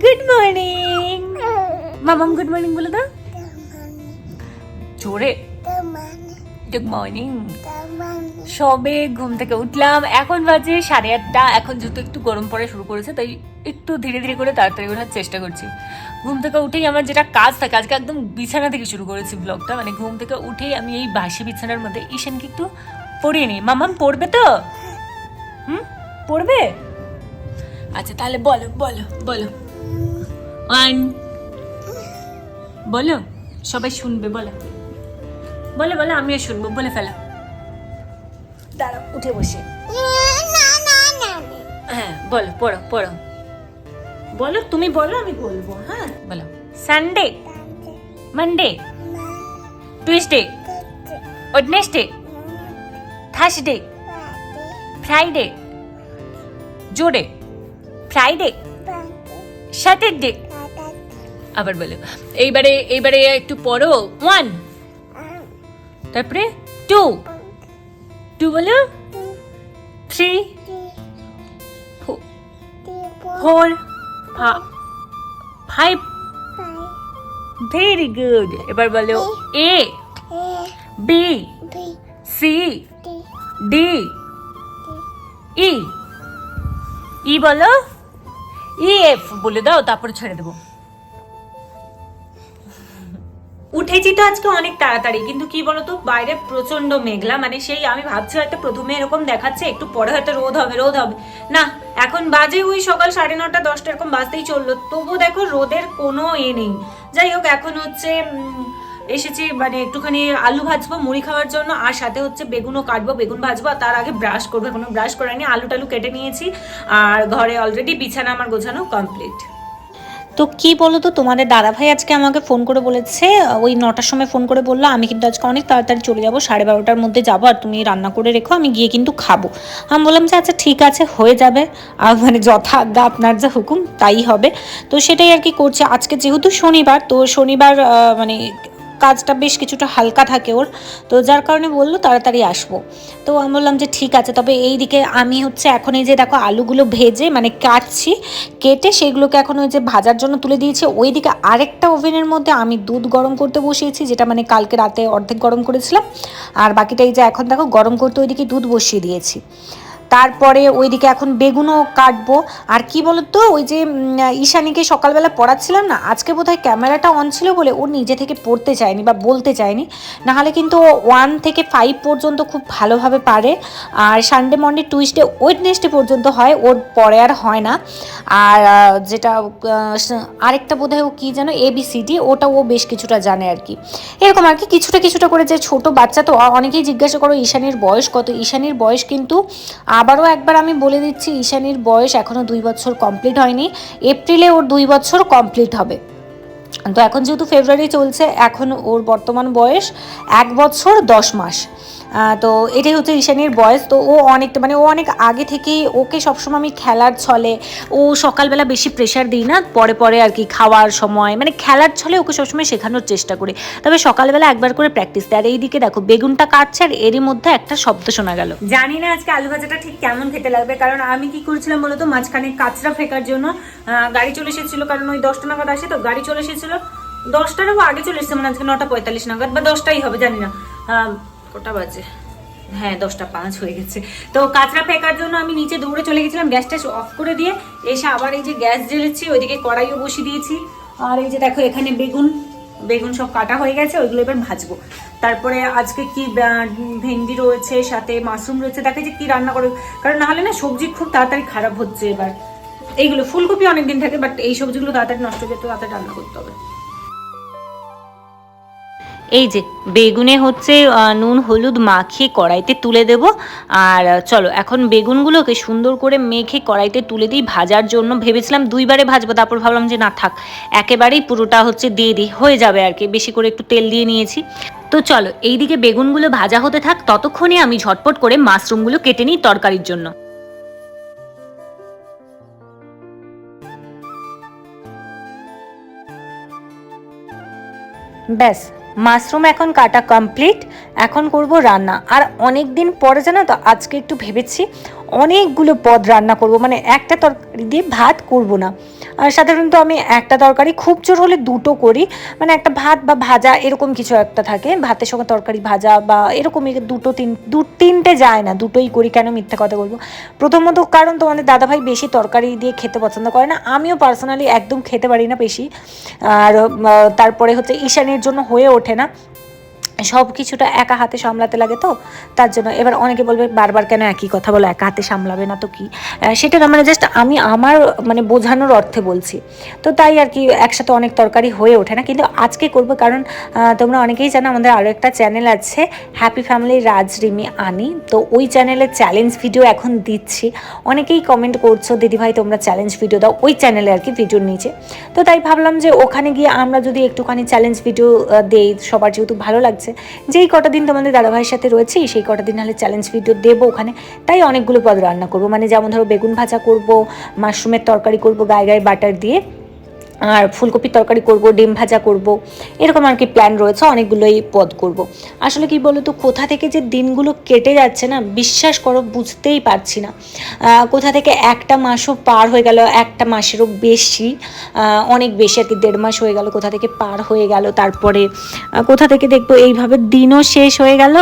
Good morning মামাম good morning বলে দাও জোরে গুড মর্নিং সবে ঘুম থেকে উঠলাম। এখন বাজে সাড়ে আটটা। এখন যেহেতু একটু গরম পড়া শুরু করেছে, তাই একটু ধীরে ধীরে করে তাড়াতাড়ি ওঠার চেষ্টা করছি। ঘুম থেকে উঠেই আমার যেটা কাজ থাকে, আজকে একদম বিছানা থেকে শুরু করেছি ব্লগটা মানে ঘুম থেকে উঠেই আমি এই বাসি বিছানার মধ্যে ঈশানকে একটু পড়িয়ে নিই। মামাম, পড়বে তো? হুম? পড়বে? আচ্ছা তাহলে বলো বলো বলো। ওয়ান। বলো সবাই শুনবে বলো। বলে বলো আমিও শুনব বলে ফেলা। দাঁড়াও উঠে বসে। হ্যাঁ বলো পড়ো পড়ো। বলো তুমি বলো আমি বলব হ্যাঁ। বলো। Sunday Monday Tuesday Wednesday Thursday Friday জোরে ফ্রাইডে স্যাটারডে আবার বলো। এইবারে এইবারে একটু পড়ো। ওয়ান তারপরে টু টু বলো? Three four five very good এবার বলো A B C D E E বলো? ই এফ বলে দাও, তারপরে ছেড়ে দেবো। উঠেছি তো আজকে অনেক তাড়াতাড়ি, কিন্তু কি বলতো, বাইরে প্রচণ্ড মেঘলা মানে সেই আমি ভাবছি হয়তো প্রথমে এরকম দেখাচ্ছে, একটু পরে হয়তো রোদ হবে রোদ হবে। না, এখন বাজে ওই সকাল সাড়ে নটা, দশটা, এরকম বাজতেই চলল। তবু দেখো রোদের কোনো এ নেই। যাই হোক, এখন হচ্ছে এসেছি মানে একটুখানি আলু ভাজবো, মুড়ি খাওয়ার জন্য, আর সাথে হচ্ছে বেগুনও কাটবো, বেগুন ভাজবো, আর তার আগে ব্রাশ করব, এখনও ব্রাশ করানি আলু টালু কেটে নিয়েছি, আর ঘরে অলরেডি বিছানা আমার গোছানো কমপ্লিট তো কি বলো তো তোমাদের দাদাভাই আজকে আমাকে ফোন করে বলেছে, ওই নটার সময় ফোন করে বলল, আমি কিন্তু আজকে অনেক তাড়াতাড়ি চলে যাব, সাড়ে বারোটার মধ্যে যাব, আর তুমি রান্না করে রেখো, আমি গিয়ে কিন্তু খাব। আমি বললাম যে আচ্ছা ঠিক আছে, হয়ে যাবে। আর মানে যথা আজ্ঞা আপনার যা হুকুম, তাই হবে। তো সেটাই আর কি করছে, আজকে যেহেতু শনিবার, তো শনিবার মানে কাজটা বেশ কিছুটা হালকা থাকে ওর। তো যার কারণে বলল, তাড়াতাড়ি আসব। তো আমি বললাম যে ঠিক আছে, তবে এই দিকে আমি হচ্ছে এখন এই যে দেখো আলুগুলো ভেজে মানে কাটছি, কেটে সেগুলোকে এখন ওই যে ভাজার জন্য তুলে দিয়েছি। ওইদিকে আরেকটা ওভেনের মধ্যে আমি দুধ গরম করতে বসিয়েছি, যেটা মানে কালকে রাতে অর্ধেক গরম করেছিলাম। আর বাকিটা এই যে এখন দেখো গরম করতে ওইদিকে দুধ বসিয়ে দিয়েছি। তারপরে ওইদিকে এখন বেগুনও কাটবো। আর কি বলতো, ওই যে ঈশানীকে সকালবেলা পড়াচ্ছিলাম না, আজকে বোধহয় ক্যামেরাটা অন ছিল বলে ও নিজে থেকে পড়তে চায়নি বা বলতে চায়নি। নাহলে কিন্তু ওয়ান থেকে ফাইভ পর্যন্ত খুব ভালোভাবে পারে। আর সানডে মন্ডে টুইসডে ওয়েডনেসডে পর্যন্ত হয়, ওর পরে আর হয় না। আর যেটা আরেকটা বোধহয় ও কী যেন এবিসিডি ওটা ও বেশ কিছুটা জানে আর কি। এরকম আর কি, কিছুটা কিছুটা করে যে ছোট বাচ্চা, তো অনেকেই জিজ্ঞাসা করো, ঈশানীর বয়স কত? ঈশানীর বয়স কিন্তু আবারও একবার আমি বলে দিচ্ছি, ঈশানীর বয়স এখনও দুই বছর কমপ্লিট হয়নি। এপ্রিলে ওর দুই বছর কমপ্লিট হবে। তো এখন যেহেতু ফেব্রুয়ারি চলছে, এখন ওর বর্তমান বয়স এক বছর দশ মাস। তো এটাই হচ্ছে ঈশানির বয়স। তো ও অনেকটা মানে ও অনেক আগে থেকেই ওকে সবসময় আমি খেলার ছলে, ও সকালবেলা বেশি প্রেশার দিই না, পরে পরে আর কি খাওয়ার সময় মানে খেলার ছলে ওকে সবসময় শেখানোর চেষ্টা করি। তবে সকালবেলা একবার করে প্র্যাকটিস দেয়। আর এইদিকে দেখো, বেগুনটা কাটছে আর এরই মধ্যে একটা শব্দ শোনা গেল। জানি না আজকে আলু ভাজাটা ঠিক কেমন খেতে লাগবে, কারণ আমি কি করেছিলাম বলতো মাঝখানে কাঁচরা ফেকার জন্য গাড়ি চলে এসেছিল, কারণ ওই দশটা নাগাদ আসে তো, গাড়ি চলে এসেছিল। দশটারও আগে চলে এসেছে মানে আজকে নটা পঁয়তাল্লিশ নাগাদ, বা দশটাই হবে, জানি না। কটা বাজে? হ্যাঁ দশটা পাঁচ হয়ে গেছে। তো কাঁচরা ফেকার জন্য আমি নিচে দৌড়ে চলে গেছিলাম গ্যাসটা অফ করে দিয়ে এসে আবার এই যে গ্যাস জ্বেলেছি, ওইদিকে কড়াইও বসিয়ে দিয়েছি। আর এই যে দেখো, এখানে বেগুন বেগুন সব কাটা হয়ে গেছে, ওইগুলো এবার ভাজবো। তারপরে আজকে কি ভেন্ডি রয়েছে, সাথে মাশরুম রয়েছে, দেখে যে কি রান্না করবে কারণ না হলে না সবজি খুব তাড়াতাড়ি খারাপ হচ্ছে এবার। এইগুলো, ফুলকপি অনেকদিন থাকে বাট এই সবজিগুলো তাড়াতাড়ি নষ্ট হয়ে তাড়াতাড়ি রান্না করতে হবে। এই যে, বেগুনে হচ্ছে নুন, হলুদ মাখিয়ে কড়াইতে তুলে দেব। আর চলো, এখন বেগুনগুলোকে সুন্দর করে মেখে কড়াইতে তুলে দিই ভাজার জন্য। ভেবেছিলাম দুইবারে ভাজবো, তারপর ভাবলাম যে না, থাক, একেবারেই পুরোটা হচ্ছে দিয়ে দিই। হয়ে যাবে আর কি, বেশি করে একটু তেল দিয়ে নিয়েছি। তো চলো, এইদিকে বেগুনগুলো ভাজা হতে থাক, ততক্ষণে আমি ঝটপট করে মাশরুমগুলো কেটে নিই তরকারির জন্য। ব্যাস মাশরুম এখন কাটা কমপ্লিট, এখন করব রান্না। আর অনেক দিন পরে জানো তো, আজকে একটু ভেবেছি অনেকগুলো পদ রান্না করব। মানে একটা তরকারি দিয়ে ভাত করব না। আর সাধারণত আমি একটা তরকারি খুব জোর হলে দুটো করি। মানে একটা ভাত বা ভাজা এরকম কিছু একটা থাকে। ভাতের সঙ্গে তরকারি ভাজা বা এরকমই দুটো তিন, দু, তিনটে যায় না। দুটোই করি, কেন মিথ্যা কথা বলব? প্রথমত কারণ তোমাদের দাদাভাই বেশি তরকারি দিয়ে খেতে পছন্দ করে না। আমিও পার্সোনালি একদম খেতে পারি না বেশি। আর তারপরে হচ্ছে ঈশানের জন্য হয়ে ওঠে না। সব কিছুটা একা হাতে সামলাতে লাগে তো, তার জন্য। এবার অনেকে বলবে, বারবার কেন একই কথা বলো, একা হাতে সামলাবে না তো কি? সেটা না মানে জাস্ট আমি আমার মানে বোঝানোর অর্থে বলছি। তো তাই আর কি, একসাথে অনেক তরকারি হয়ে ওঠে না, কিন্তু আজকে করব কারণ তোমরা অনেকেই জানো, আমাদের আরও একটা চ্যানেল আছে হ্যাপি ফ্যামিলি রাজ রিমি আনি তো ওই চ্যানেলে চ্যালেঞ্জ ভিডিও এখন দিচ্ছি। অনেকেই কমেন্ট করছ, দিদিভাই, তোমরা চ্যালেঞ্জ ভিডিও দাও। ওই চ্যানেলে আর কি ভিডিওর নিচে। তো তাই ভাবলাম যে ওখানে গিয়ে আমরা যদি একটুখানি চ্যালেঞ্জ ভিডিও দেই, সবার যেহেতু ভালো লাগছে যেই কটা দিন তোমাদের দাদাভাইয়ের সাথে রয়েছি, সেই কটা দিন নাহলে চ্যালেঞ্জ ভিডিও দেবো ওখানে। তাই অনেকগুলো পদ রান্না করব। মানে যেমন ধরো বেগুন ভাজা করব মাশরুমের তরকারি করব, গায়ে গায়ে বাটার দিয়ে। আর ফুলকপির তরকারি করব, ডিম ভাজা করব, এরকম আর কি প্ল্যান রয়েছে, অনেকগুলোই পদ করব। আসলে কি বলো তো কোথা থেকে যে দিনগুলো কেটে যাচ্ছে না, বিশ্বাস করো, বুঝতেই পারছি না। কোথা থেকে একটা মাসও পার হয়ে গেল, একটা মাসেরও বেশি অনেক বেশি আর কি, দেড় মাস হয়ে গেল, কোথা থেকে পার হয়ে গেল, তারপরে কোথা থেকে দেখব, এইভাবে দিনও শেষ হয়ে গেল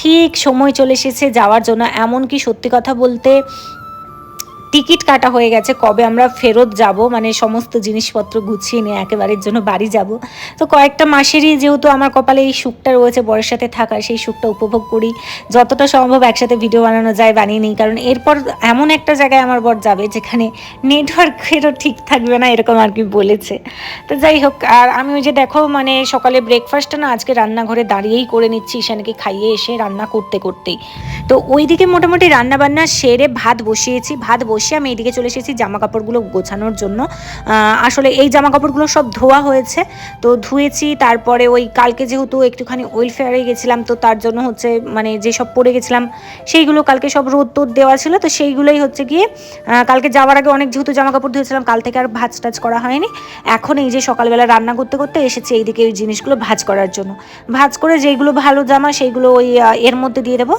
ঠিক সময় চলে এসেছে যাওয়ার জন্য, এমনকি সত্যি কথা বলতে টিকিট কাটা হয়ে গেছে, কবে আমরা ফেরত যাব মানে সমস্ত জিনিসপত্র গুছিয়ে নিয়ে একেবারের জন্য বাড়ি যাব। তো কয়েকটা মাসেরই যেহেতু আমার কপালে এই সুখটা রয়েছে, বরের সাথে থাকার সেই সুখটা উপভোগ করি। যতটা সম্ভব একসাথে ভিডিও বানানো যায়, বানিয়ে নিই, কারণ এরপর এমন একটা জায়গায় আমার বর যাবে যেখানে নেটওয়ার্কেরও ঠিক থাকবে না, এরকম আর কি বলেছে। তো যাই হোক, আর আমি ওই যে দেখো মানে সকালে ব্রেকফাস্টটা না, আজকে রান্নাঘরে দাঁড়িয়েই করে নিচ্ছি ঈশানকে খাইয়ে এসে রান্না করতে করতেই। তো ওইদিকে মোটামুটি রান্না বান্না সেরে ভাত বসিয়েছি, ভাত বসিয়ে আমি এইদিকে চলে এসেছি জামা কাপড়গুলো গোছানোর জন্য। আসলে এই জামা কাপড়গুলো সব ধোয়া হয়েছে, তো ধুয়েছি, তারপরে ওই কালকে যেহেতু একটুখানি ওয়েলফেয়ারে গেছিলাম, তো তার জন্য হচ্ছে মানে যেসব পরে গেছিলাম, সেইগুলো কালকে সব রোদ টোদ দেওয়া ছিল, তো সেইগুলোই হচ্ছে গিয়ে কালকে যাওয়ার আগে অনেক যেহেতু জামা কাপড় ধুয়েছিলাম, কাল থেকে আর ভাজ টাজ করা হয়নি। এখন এই যে সকালবেলা রান্না করতে করতে এসেছি এইদিকে ওই জিনিসগুলো ভাজ করার জন্য। ভাজ করে যেইগুলো ভালো জামা, সেইগুলো ওই এর মধ্যে দিয়ে দেবো।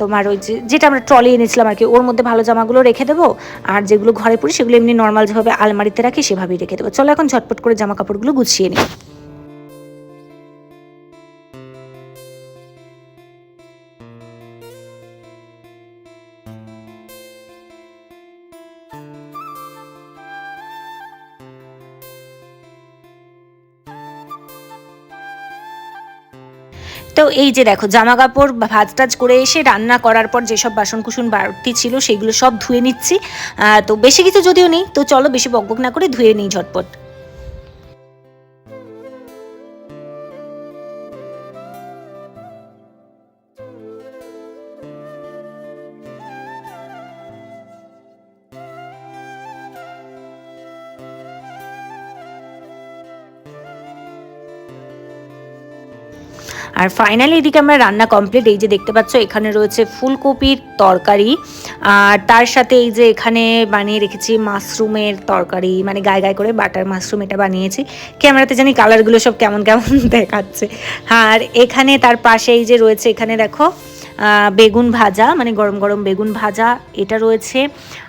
তোমার ওই যে যেটা আমরা ট্রলি এনেছিলাম আর কি, ওর মধ্যে ভালো জামাগুলো রেখে দেবো, আর যেগুলো ঘরে পড়ি সেগুলো এমনি নর্মাল যেভাবে আলমারিতে রাখি সেভাবেই রেখে দেবো। চলো এখন ঝটপট করে জামা কাপড়গুলো গুছিয়ে নিই। তো এই যে দেখো, জামা কাপড় ভাজ টাজ করে এসে রান্না করার পর যেসব বাসন কুসুন বাড়তি ছিল, সেগুলো সব ধুয়ে নিচ্ছি। তো বেশি কিছু যদিও নেই, তো চলো বেশি বকবক না করে ধুয়ে নিই ঝটপট। আর ফাইনালি এদিকে আমরা রান্না কমপ্লিট এই যে দেখতে পাচ্ছ, এখানে রয়েছে ফুলকপির তরকারি। আর তার সাথে এই যে এখানে বানিয়ে রেখেছি মাশরুমের তরকারি মানে গায়ে গায়ে করে বাটার মাশরুম এটা বানিয়েছি। ক্যামেরাতে জানি কালারগুলো সব কেমন কেমন দেখাচ্ছে। আর এখানে তার পাশে এই যে রয়েছে, এখানে দেখো বেগুন ভাজা মানে গরম গরম বেগুন ভাজা, এটা রয়েছে।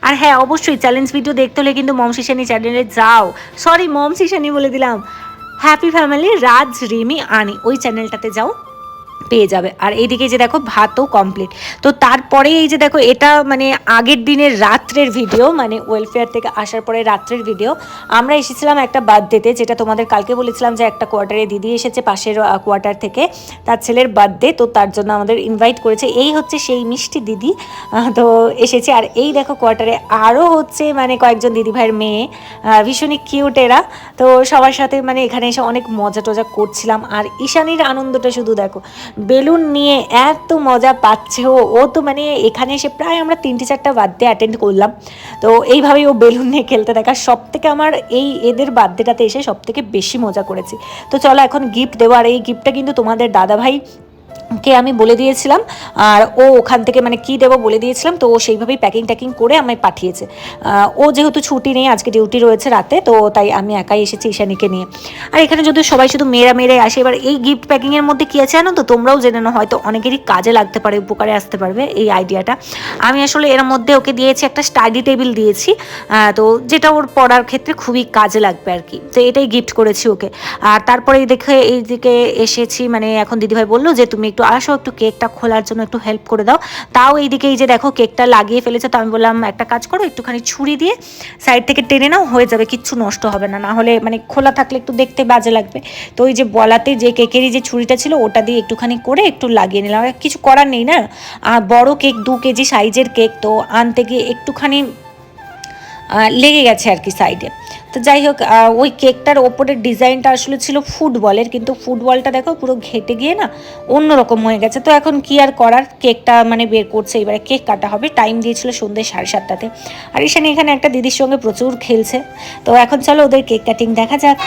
আর হ্যাঁ অবশ্যই চ্যালেঞ্জ ভিডিও দেখতে হলে কিন্তু মম শিশানি চ্যানেলে যাও। সরি মম শিশানি বলে দিলাম। হ্যাপি ফ্যামিলি রাজ, রিমি, আনি, ওই চ্যানেলটাতে যাও। পেয়ে যাবে। আর এইদিকে যে দেখো ভাতও কমপ্লিট তো তারপরে এই যে দেখো, এটা মানে আগের দিনের রাত্রের ভিডিও মানে ওয়েলফেয়ার থেকে আসার পরে রাত্রের ভিডিও আমরা এসেছিলাম একটা বার্থডেতে যেটা তোমাদের কালকে বলেছিলাম যে একটা কোয়ার্টারে দিদি এসেছে পাশের কোয়ার্টার থেকে, তার ছেলের বার্থডে তো তার জন্য আমাদের ইনভাইট করেছে। এই হচ্ছে সেই মিষ্টি দিদি তো এসেছে। আর এই দেখো কোয়ার্টারে আরও হচ্ছে মানে কয়েকজন দিদিভাইয়ের মেয়ে ভীষণই কিউট এরা। তো সবার সাথে মানে এখানে এসে অনেক মজা টজা করছিলাম। আর ঈশানির আনন্দটা শুধু দেখো বেলুন নিয়ে এত মজা পাচ্ছে ও ও তো মানে এখানে এসে প্রায় আমরা তিনটে চারটা বার্থডে অ্যাটেন্ড করলাম। তো এইভাবেই ও বেলুন নিয়ে খেলতে দেখা সব থেকে আমার এই এদের বার্থডেটাতে এসে সব থেকে বেশি মজা করেছি। তো চলো এখন গিফট দেওয়ার এই গিফটটা কিন্তু তোমাদের দাদাভাই কে আমি বলে দিয়েছিলাম, আর ও ওখান থেকে মানে কি দেবো বলে দিয়েছিলাম, তো ও সেইভাবেই প্যাকিং ট্যাকিং করে আমায় পাঠিয়েছে। ও যেহেতু ছুটি নেই, আজকে ডিউটি রয়েছে রাতে, তো তাই আমি একাই এসেছি ঈশানীকে নিয়ে। আর এখানে যদি সবাই শুধু মেয়েরা মেয়েরাই আসে, এবার এই গিফট প্যাকিংয়ের মধ্যে কী আছে জানো তো? তোমরাও জেনে নাও, হয়তো অনেকেরই কাজে লাগতে পারে, উপকারে আসতে পারবে এই আইডিয়াটা আমি আসলে এর মধ্যে ওকে দিয়েছি, একটা স্টাডি টেবিল দিয়েছি তো যেটা ওর পড়ার ক্ষেত্রে খুবই কাজে লাগবে আর কি। তো এটাই গিফট করেছি ওকে। আর তারপরে এই দেখে এইদিকে এসেছি মানে এখন দিদিভাই বলল যে, তুমি একটু আসো একটু কেকটা খোলার জন্য একটু হেল্প করে দাও। তাও এইদিকে এই যে দেখো কেকটা লাগিয়ে ফেলেছে, তো আমি বললাম, একটা কাজ করো, একটুখানি ছুরি দিয়ে সাইড থেকে টেনে নাও, হয়ে যাবে, কিচ্ছু নষ্ট হবে না। না হলে মানে খোলা থাকলে একটু দেখতে বাজে লাগবে। তো ওই যে বলাতে যে কেকেরই যে ছুরিটা ছিল, ওটা দিয়ে একটুখানি করে একটু লাগিয়ে নিলাম। কিছু করার নেই না? বড় কেক, দু কেজি সাইজের কেক, তো আনতে গিয়ে একটুখানি লেগে গেছে আর কি সাইডে তো যাই হোক ওই কেকটার ওপরের ডিজাইনটা আসলে ছিল ফুটবলের, কিন্তু ফুটবলটা দেখো পুরো ঘেটে গিয়ে না অন্যরকম হয়ে গেছে। তো এখন কি আর করার? কেকটা মানে বের করছে, এবারে কেক কাটা হবে। টাইম দিয়েছিল সন্ধে সাড়ে সাতটাতে। আর ঈশানি এখানে একটা দিদির সঙ্গে প্রচুর খেলছে। তো এখন চলো ওদের কেক কাটিং দেখা যাক।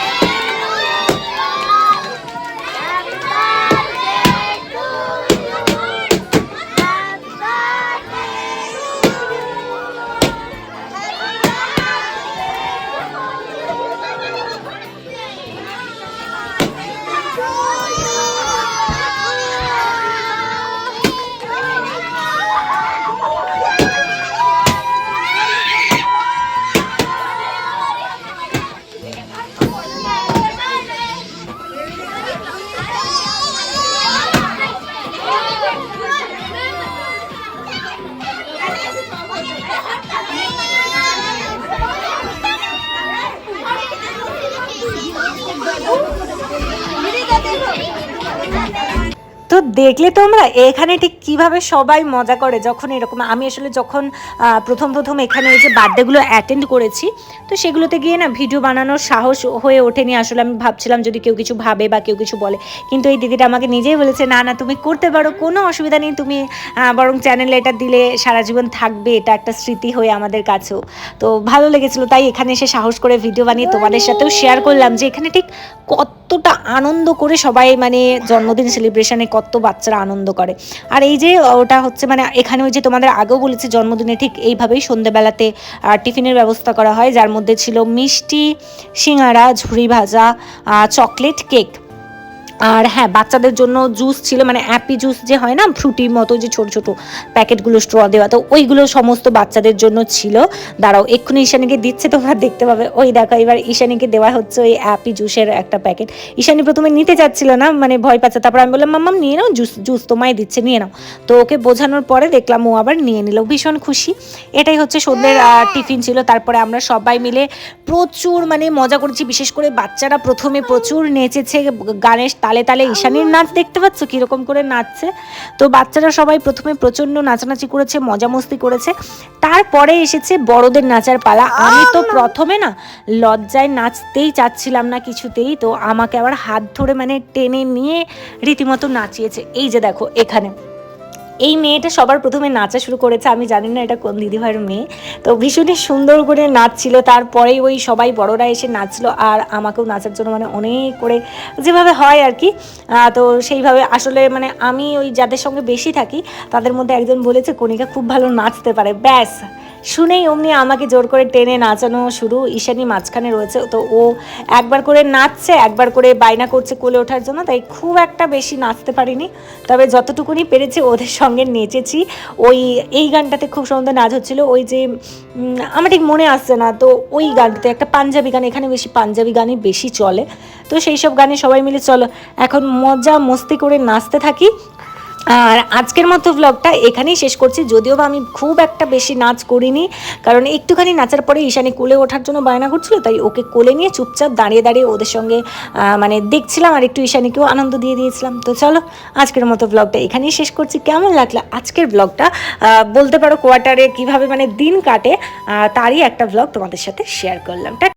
দেখলে তোমরা এখানে ঠিক কীভাবে সবাই মজা করে যখন এরকম, আমি আসলে যখন প্রথম প্রথম এখানে এই যে বার্থডেগুলো অ্যাটেন্ড করেছি, তো সেগুলোতে গিয়ে না ভিডিও বানানোর সাহস হয়ে ওঠেনি। আসলে আমি ভাবছিলাম যদি কেউ কিছু ভাবে বা কেউ কিছু বলে। কিন্তু এই দিদিটা আমাকে নিজেই বলেছে, না না, তুমি করতে পারো, কোনো অসুবিধা নেই, তুমি বরং চ্যানেলে এটা দিলে সারা জীবন থাকবে, এটা একটা স্মৃতি হয়ে আমাদের কাছেও। তো ভালো লেগেছিল, তাই এখানে এসে সাহস করে ভিডিও বানিয়ে তোমাদের সাথেও শেয়ার করলাম যে এখানে ঠিক কতটা আনন্দ করে সবাই মানে জন্মদিন সেলিব্রেশনে কত বাচ্চারা আনন্দ করে। আর এই যে ওটা হচ্ছে মানে এখানে ওই যে তোমাদের আগেও বলেছি জন্মদিনে ঠিক এইভাবেই সন্ধ্যেবেলাতে টিফিনের ব্যবস্থা করা হয়। যার মধ্যে ছিল মিষ্টি, সিঙ্গারা, ঝুড়ি ভাজা চকলেট, কেক। আর হ্যাঁ বাচ্চাদের জন্য জুস ছিল মানে অ্যাপি জুস যে হয় না ফ্রুটির মতো যে ছোট ছোট প্যাকেটগুলো স্ট্র দেওয়া, তো ওইগুলো সমস্ত বাচ্চাদের জন্য ছিল। দাঁড়াও, এক্ষুনি ঈশানীকে দিচ্ছে, তোমরা দেখতে পাবে। ওই দেখো, এবার ঈশানীকে দেওয়া হচ্ছে ওই অ্যাপি জুসের একটা প্যাকেট ঈশানী প্রথমে নিতে চাচ্ছিল না মানে ভয় পাচ্ছে। তারপর আমি বললাম মাম্মাম নিয়ে নাও জুস জুস তোমায় দিচ্ছে, নিয়ে নাও। তো ওকে বোঝানোর পরে দেখলাম ও আবার নিয়ে নিল। ভীষণ খুশি। এটাই হচ্ছে সন্ধ্যের টিফিন ছিল। তারপরে আমরা সবাই মিলে প্রচুর মানে মজা করেছি। বিশেষ করে বাচ্চারা প্রথমে প্রচুর নেচেছে গানের তালে তালে ঈশানির নাচ দেখতে পাচ্ছ? কীরকম করে নাচছে? তো বাচ্চারা সবাই প্রথমে প্রচণ্ড নাচানাচি করেছে মজা মস্তি করেছে। তারপরে এসেছে বড়দের নাচার পালা। আমি তো প্রথমে না লজ্জায় নাচতেই চাচ্ছিলাম না কিছুতেই, তো আমাকে আবার হাত ধরে মানে টেনে নিয়ে রীতিমতো নাচিয়েছে। এই যে দেখো, এখানে। এই মেয়েটা সবার প্রথমে নাচা শুরু করেছে। আমি জানি না এটা কোন দিদিভাইয়ের মেয়ে। তো ভীষণই সুন্দর করে নাচছিল। তারপরেই ওই সবাই বড়রা এসে নাচলো আর আমাকেও নাচার জন্য মানে অনেক করে যেভাবে হয় আর কি। তো সেইভাবে আসলে মানে আমি ওই যাদের সঙ্গে বেশি থাকি, তাদের মধ্যে একজন বলেছে, কণিকা খুব ভালো নাচতে পারে। ব্যাস। শুনেই অমনি আমাকে জোর করে টেনে নাচানো শুরু। ঈশানি মাঝখানে রয়েছে, তো ও একবার করে নাচছে, একবার করে বায়না করছে কোলে ওঠার জন্য, তাই খুব একটা বেশি নাচতে পারিনি। তবে যতটুকুনি পেরেছি ওদের সঙ্গে নেচেছি। ওই, এই গানটাতে খুব সুন্দর নাচ হচ্ছিল, ওই যে আমার ঠিক মনে আসছে না, তো ওই গানটাতে একটা পাঞ্জাবি গান, এখানে বেশি পাঞ্জাবি গানই বেশি চলে। তো সেই সব গানে সবাই মিলে চলো, এখন মজা মস্তি করে নাচতে থাকি। আর আজকের মতো ব্লগটা এখানেই শেষ করছি। যদিও বা আমি খুব একটা বেশি নাচ করিনি, কারণ একটুখানি নাচার পরে ঈশানি কোলে ওঠার জন্য বায়না করছিল তাই ওকে কোলে নিয়ে চুপচাপ দাঁড়িয়ে দাঁড়িয়ে ওদের সঙ্গে মানে দেখছিলাম আর একটু ঈশানিকেও আনন্দ দিয়ে দিয়েছিলাম। তো চলো, আজকের মতো ব্লগটা এখানেই শেষ করছি। কেমন লাগল আজকের ব্লগটা বলতে পারো কোয়ার্টারে কীভাবে মানে দিন কাটে তারই একটা ব্লগ তোমাদের সাথে শেয়ার করলাম।